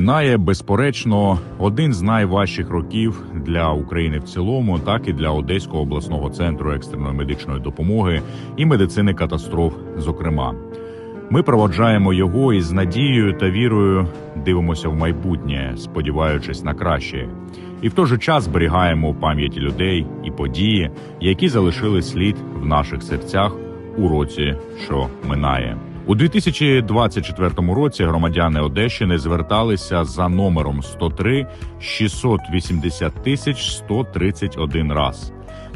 Минає безперечно один з найважчих років для України в цілому, так і для Одеського обласного центру екстреної медичної допомоги і медицини катастроф. Зокрема, ми проводжаємо його із надією та вірою, дивимося в майбутнє, сподіваючись на краще, і в той же час зберігаємо пам'яті людей і події, які залишили слід в наших серцях у році, що минає. У 2024 році громадяни Одещини зверталися за номером 103 680 тисяч 131 раз.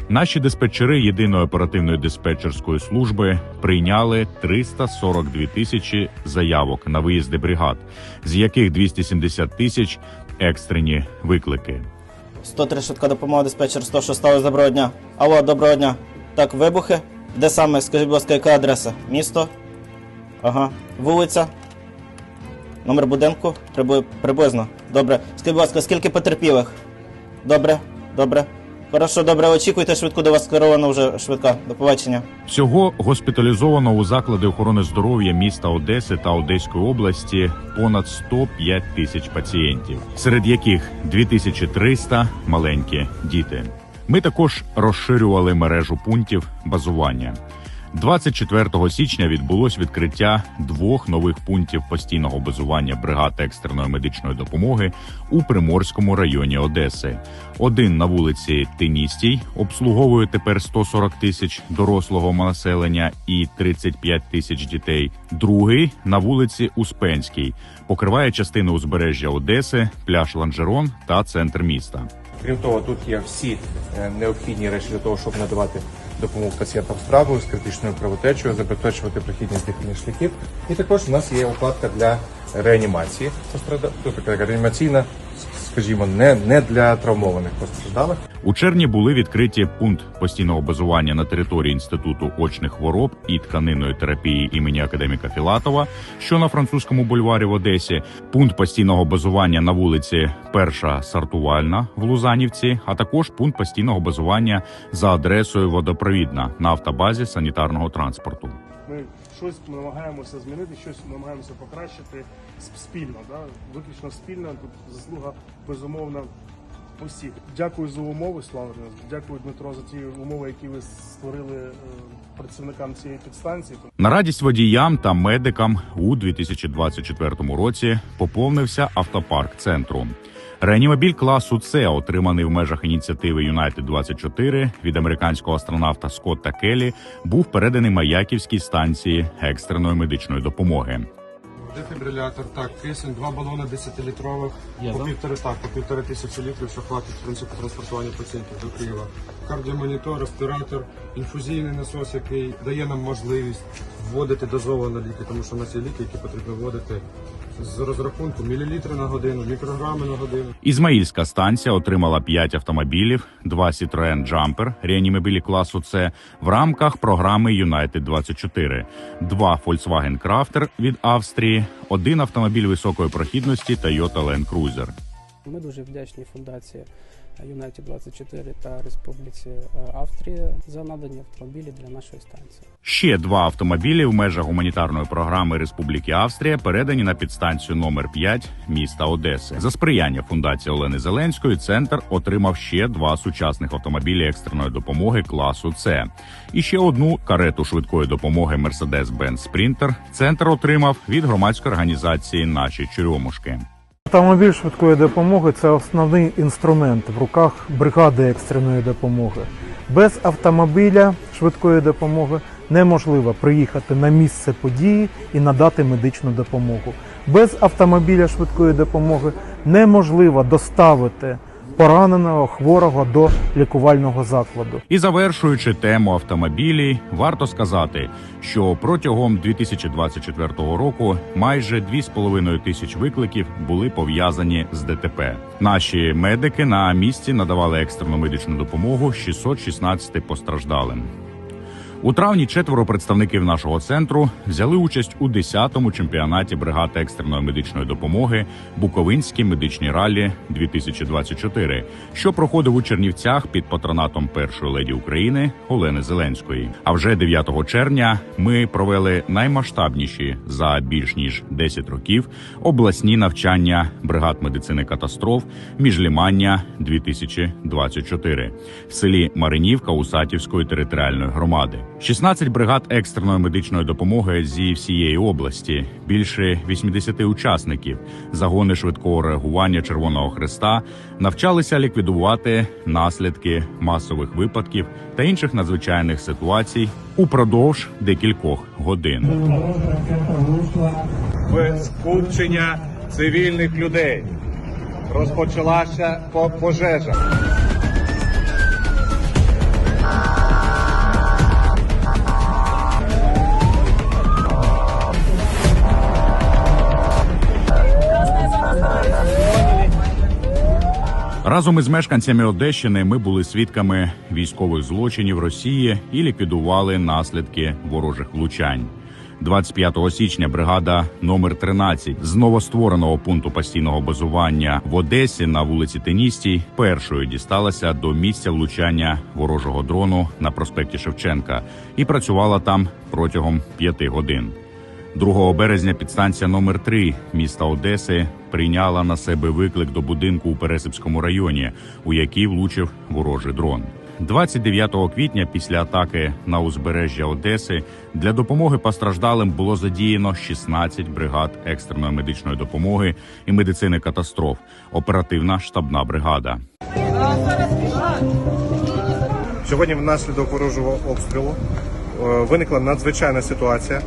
Наші диспетчери єдиної оперативної диспетчерської служби прийняли 342 тисячі заявок на виїзди бригад, з яких 270 тисяч екстрені виклики. 103 швидка допомога диспетчер 106 сталося доброго дня. Алло, доброго дня. Так, вибухи. Де саме? Скажіть, будь ласка, яка адреса? Місто? Ага. Вулиця. Номер будинку? Прибу... Приблизно. Добре. Скажіть, будь ласка, скільки потерпілих? Добре, добре. Хорошо, добре, очікуйте швидку, до вас скеровано вже швидка. До побачення. Всього госпіталізовано у заклади охорони здоров'я міста Одеси та Одеської області понад 105 тисяч пацієнтів, серед яких 2300 – маленькі діти. Ми також розширювали мережу пунктів базування. 24 січня відбулось відкриття двох нових пунктів постійного базування бригад екстреної медичної допомоги у Приморському районі Одеси. Один на вулиці Тиністій обслуговує тепер 140 тисяч дорослого населення і 35 тисяч дітей. Другий на вулиці Успенській покриває частину узбережжя Одеси, пляж Ланжерон та центр міста. Крім того, тут є всі е, необхідні речі для того, щоб надавати допомогу пацієнтам з травмою, з критичною кровотечею, забезпечувати прохідність дихальних шляхів. І також у нас є укладка для реанімації постражда- тобто така реанімаційна, скажімо, не, не для травмованих постраждалих. У червні були відкриті пункт постійного базування на території інституту очних хвороб і тканинної терапії імені академіка Філатова, що на французькому бульварі в Одесі, пункт постійного базування на вулиці Перша Сартувальна в Лузанівці, а також пункт постійного базування за адресою Водопровідна на автобазі санітарного транспорту. Ми щось намагаємося змінити, щось намагаємося покращити спільно. Да? Виключно спільно. Тут заслуга безумовно усіх. Дякую за умови, Слава. Дякую, Дмитро, за ті умови, які ви створили е, працівникам цієї підстанції. На радість водіям та медикам у 2024 році поповнився автопарк центру. Реанімобіль класу С, отриманий в межах ініціативи Юнайтед 24 від американського астронавта Скотта Келлі, був переданий Маяківській станції екстреної медичної допомоги. Дефібрилятор, так, кисень, два балони 10-літрових, по півтори, так, по півтори тисячі літрів, що хватить в принципі транспортування пацієнтів до Києва. Кардіомонітор, респіратор, інфузійний насос, який дає нам можливість вводити дозовані ліки, тому що у нас є ліки, які потрібно вводити з розрахунку мілілітри на годину, мікрограми на годину. Ізмаїльська станція отримала 5 автомобілів, 2 Citroen Jumper, реанімобілі класу С в рамках програми Юнайтед 24 2 Volkswagen Crafter від Австрії, один автомобіль високої прохідності Toyota Land Cruiser. Ми дуже вдячні фундації Юнайтед 24 та Республіці е, Австрія за надані автомобілі для нашої станції. Ще два автомобілі в межах гуманітарної програми Республіки Австрія передані на підстанцію номер 5 міста Одеси. За сприяння фундації Олени Зеленської центр отримав ще два сучасних автомобілі екстреної допомоги класу С. І ще одну карету швидкої допомоги Mercedes-Benz Sprinter центр отримав від громадської організації Наші Черемушки. Автомобіль швидкої допомоги це основний інструмент в руках бригади екстреної допомоги. Без автомобіля швидкої допомоги неможливо приїхати на місце події і надати медичну допомогу. Без автомобіля швидкої допомоги неможливо доставити пораненого хворого до лікувального закладу. І завершуючи тему автомобілі, варто сказати, що протягом 2024 року майже 2,5 тисяч викликів були пов'язані з ДТП. Наші медики на місці надавали екстрену медичну допомогу 616 постраждалим. У травні четверо представників нашого центру взяли участь у 10-му чемпіонаті бригад екстреної медичної допомоги Буковинські медичні ралі 2024, що проходив у Чернівцях під патронатом першої леді України Олени Зеленської. А вже 9 червня ми провели наймасштабніші за більш ніж 10 років обласні навчання бригад медицини катастроф Міжлімання 2024 в селі Маринівка Усатівської територіальної громади. 16 бригад екстреної медичної допомоги зі всієї області, більше 80 учасників, загони швидкого реагування Червоного Хреста навчалися ліквідувати наслідки масових випадків та інших надзвичайних ситуацій упродовж декількох годин. в цивільних людей. Розпочалася пожежа. Разом із мешканцями Одещини ми були свідками військових злочинів Росії і ліквідували наслідки ворожих влучань. 25 січня бригада номер 13 з новоствореного пункту постійного базування в Одесі на вулиці Теністій першою дісталася до місця влучання ворожого дрону на проспекті Шевченка і працювала там протягом п'яти годин. 2 березня підстанція номер 3 міста Одеси прийняла на себе виклик до будинку у Пересипському районі, у який влучив ворожий дрон. 29 квітня після атаки на узбережжя Одеси для допомоги постраждалим було задіяно 16 бригад екстреної медичної допомоги і медицини катастроф, оперативна штабна бригада. Сьогодні внаслідок ворожого обстрілу е, виникла надзвичайна ситуація.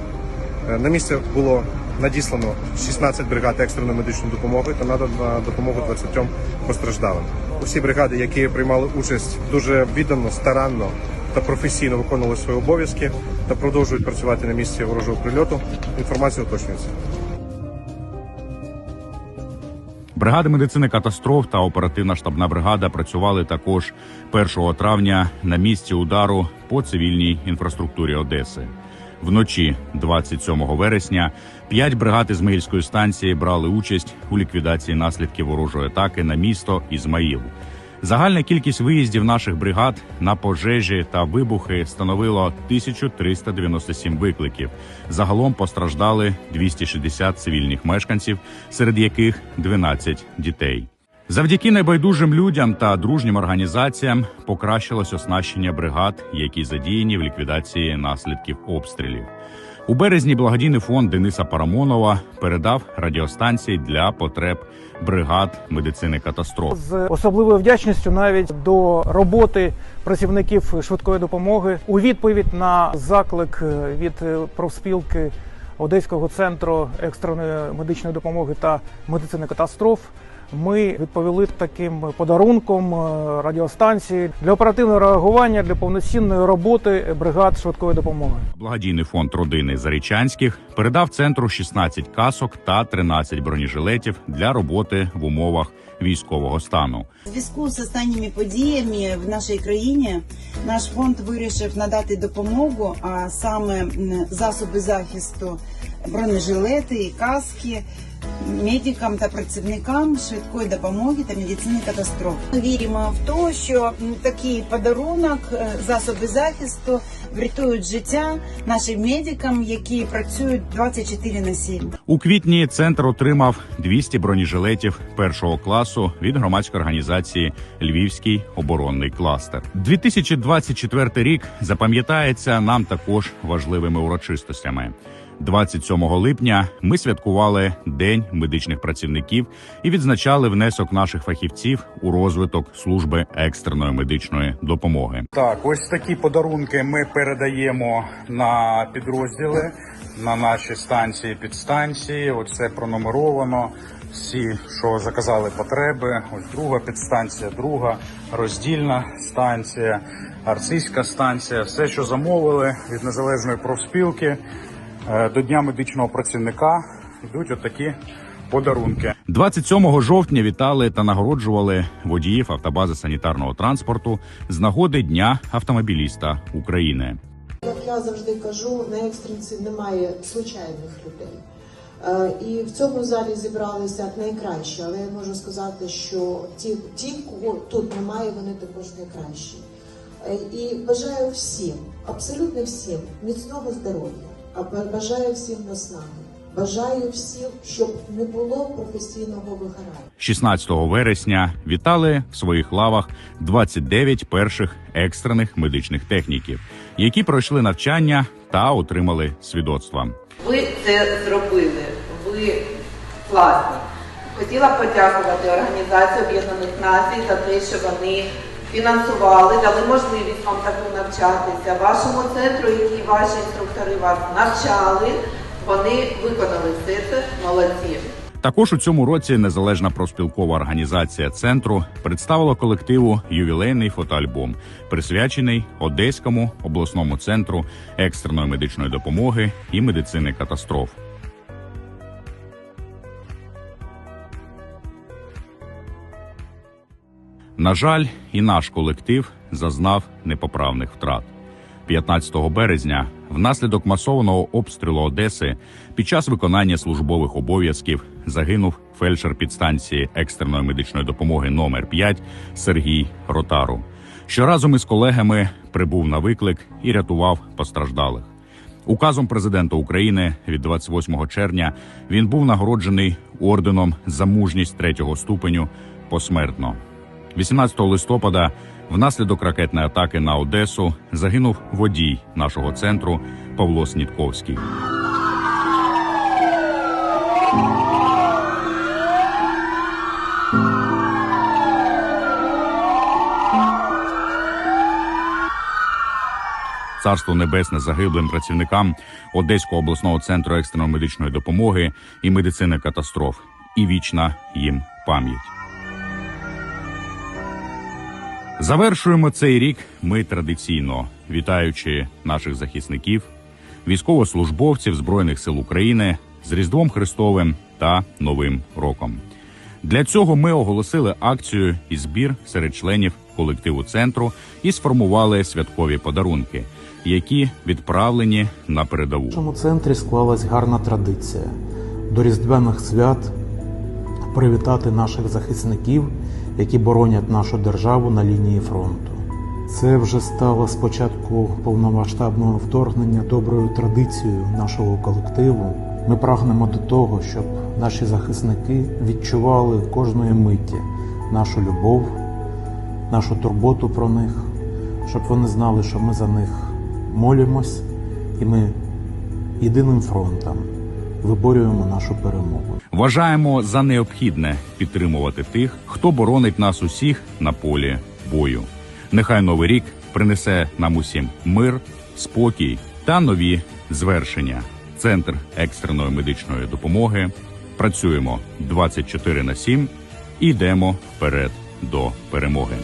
Е, На місце було надіслано 16 бригад екстреної медичної допомоги та надана допомогу 20 постраждалим. Усі бригади, які приймали участь, дуже віддано, старанно та професійно виконували свої обов'язки та продовжують працювати на місці ворожого прильоту. Інформація уточнюється. Бригади медицини катастроф та оперативна штабна бригада працювали також 1 травня на місці удару по цивільній інфраструктурі Одеси. Вночі, 27 вересня, п'ять бригад Ізмаїльської станції брали участь у ліквідації наслідків ворожої атаки на місто Ізмаїл. Загальна кількість виїздів наших бригад на пожежі та вибухи становила 1397 викликів. Загалом постраждали 260 цивільних мешканців, серед яких 12 дітей. Завдяки небайдужим людям та дружнім організаціям покращилось оснащення бригад, які задіяні в ліквідації наслідків обстрілів. У березні благодійний фонд Дениса Парамонова передав радіостанції для потреб бригад медицини катастроф. з особливою вдячністю навіть до роботи працівників швидкої допомоги у відповідь на заклик від профспілки Одеського центру екстреної медичної допомоги та медицини катастроф. Ми відповіли таким подарунком е, радіостанції для оперативного реагування для повноцінної роботи бригад швидкої допомоги. Благодійний фонд родини Зарічанських передав центру 16 касок та 13 бронежилетів для роботи в умовах військового стану. У зв'язку з останніми подіями в нашій країні наш фонд вирішив надати допомогу, а саме засоби захисту, бронежилети і каски медикам та працівникам швидкої допомоги та медицини катастроф. Ми віримо в те, що такий подарунок, е, засоби захисту врятують життя нашим медикам, які працюють 24 на 7. У квітні центр отримав 200 бронежилетів першого класу від громадської організації Львівський оборонний кластер. 2024 рік запам'ятається нам також важливими урочистостями. 27 липня ми святкували День медичних працівників і відзначали внесок наших фахівців у розвиток служби екстреної медичної допомоги. Так, ось такі подарунки ми передаємо на підрозділи, на наші станції, підстанції. Оце пронумеровано. Всі, що заказали потреби. Ось друга підстанція, друга роздільна станція, арцизька станція. Все, що замовили від незалежної профспілки до Дня медичного працівника, йдуть отакі подарунки. 27 жовтня вітали та нагороджували водіїв автобази санітарного транспорту з нагоди Дня автомобіліста України. Як я завжди кажу, на екстренці немає случайних людей. Е, І в цьому залі зібралися найкращі, але я можу сказати, що ті, ті, кого тут немає, вони також найкращі. Е, І бажаю всім, абсолютно всім, міцного здоров'я, бажаю всім наснаги. Бажаю всім, щоб не було професійного вигорання. 16 вересня вітали в своїх лавах 29 перших екстрених медичних техніків, які пройшли навчання та отримали свідоцтва. Ви це зробили. Ви класні. Хотіла подякувати Організації Об'єднаних Націй за те, що вони фінансували, дали можливість вам таку навчатися. Вашому центру, які ваші інструктори вас навчали, вони виконали це. Молодці. Також у цьому році незалежна проспілкова організація центру представила колективу ювілейний фотоальбом, присвячений Одеському обласному центру екстреної медичної допомоги і медицини катастроф. На жаль, і наш колектив зазнав непоправних втрат. 15 березня, внаслідок масованого обстрілу Одеси, під час виконання службових обов'язків загинув фельдшер підстанції екстреної медичної допомоги номер 5 Сергій Ротару, що разом із колегами прибув на виклик і рятував постраждалих. Указом президента України від 28 червня він був нагороджений орденом за мужність третього ступеню посмертно. 18 листопада внаслідок ракетної атаки на Одесу загинув водій нашого центру Павло Снітковський. Царство небесне загиблим працівникам Одеського обласного центру екстреної медичної допомоги і медицини катастроф, і вічна їм пам'ять. Завершуємо цей рік ми традиційно вітаючи наших захисників, військовослужбовців Збройних сил України з Різдвом Христовим та Новим роком. Для цього ми оголосили акцію і збір серед членів колективу центру і сформували святкові подарунки, які відправлені на передову. В нашому центрі склалась гарна традиція до різдвяних свят привітати наших захисників, які боронять нашу державу на лінії фронту. Це вже стало з початку повномасштабного вторгнення доброю традицією нашого колективу. Ми прагнемо до того, щоб наші захисники відчували кожної миті нашу любов, нашу турботу про них, щоб вони знали, що ми за них молимось, і ми єдиним фронтом виборюємо нашу перемогу. Вважаємо за необхідне підтримувати тих, хто боронить нас усіх на полі бою. Нехай новий рік принесе нам усім мир, спокій та нові звершення. Центр екстреної медичної допомоги. Працюємо 24 на 7 і йдемо вперед до перемоги.